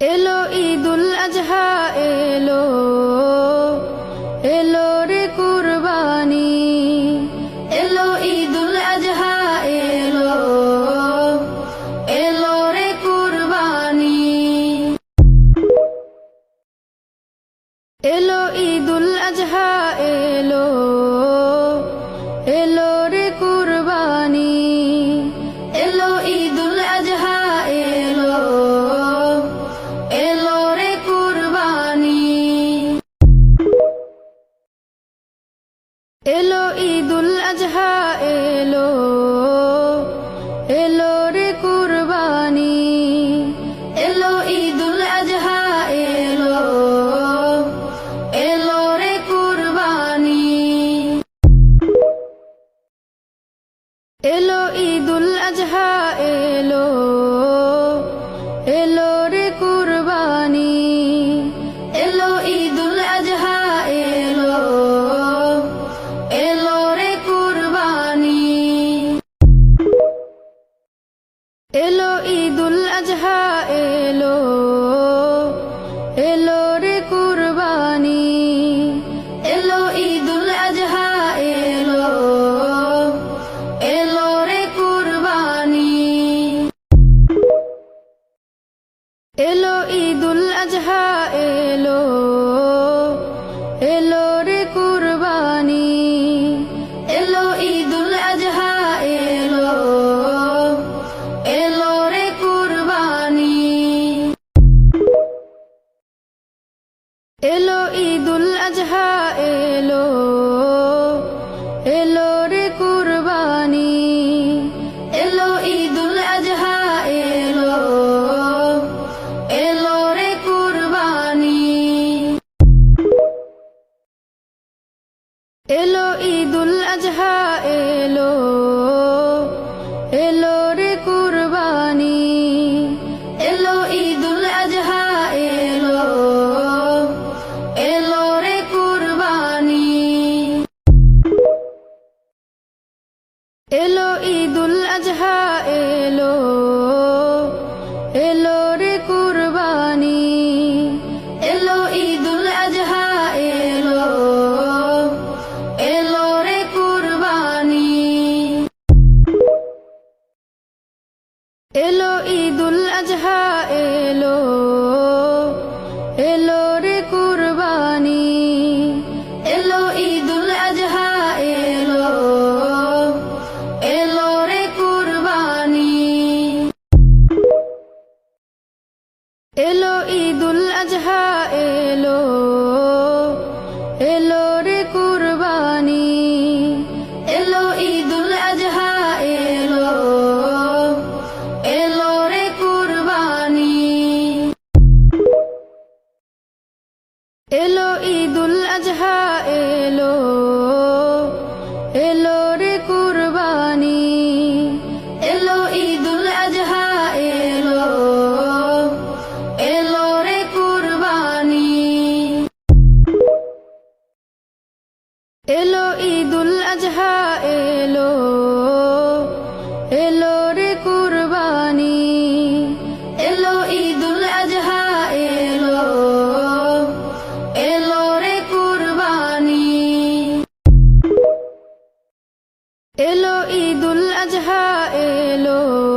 এলো ঈদুল আজহা, এলো এলো রে কুরবানি। এলো ঈদুল আজহা, এলো এলো রে কুরবানি। এলো ঈদুল আজহা, এলো এলো ঈদুল আজহা, এলো এলো রে কুরবানি। এলো ঈদুল আজহা, এলো এলো রে কুরবানি। এলো ঈদুল আজহা, এলো এলো ঈদুল আজহা, এলো এলো রে কুরবানি। এলো ঈদুল আজহা, এলো এলো রে কুরবানি। এলো ঈদুল আজহা, এলো ঈদুল আজহা এলো এলো রে কুরবানি, এলো ঈদুল আজহা এলো এলো রে কুরবানি। এলো ঈদুল আজহা এলো আজহা এলো এলো রে কুরবানি, এলো ঈদুল আজহা, এলো এলো রে কুরবানি। এলো ঈদুল আজহা, এলো এলো ঈদুল আজহা, এলো এলো রে কুরবানি। এলো ঈদুল আজহা, এলো এলো রে কুরবানি। এলো ঈদুল আজহা, এলো ঈদুল আজহা এলো।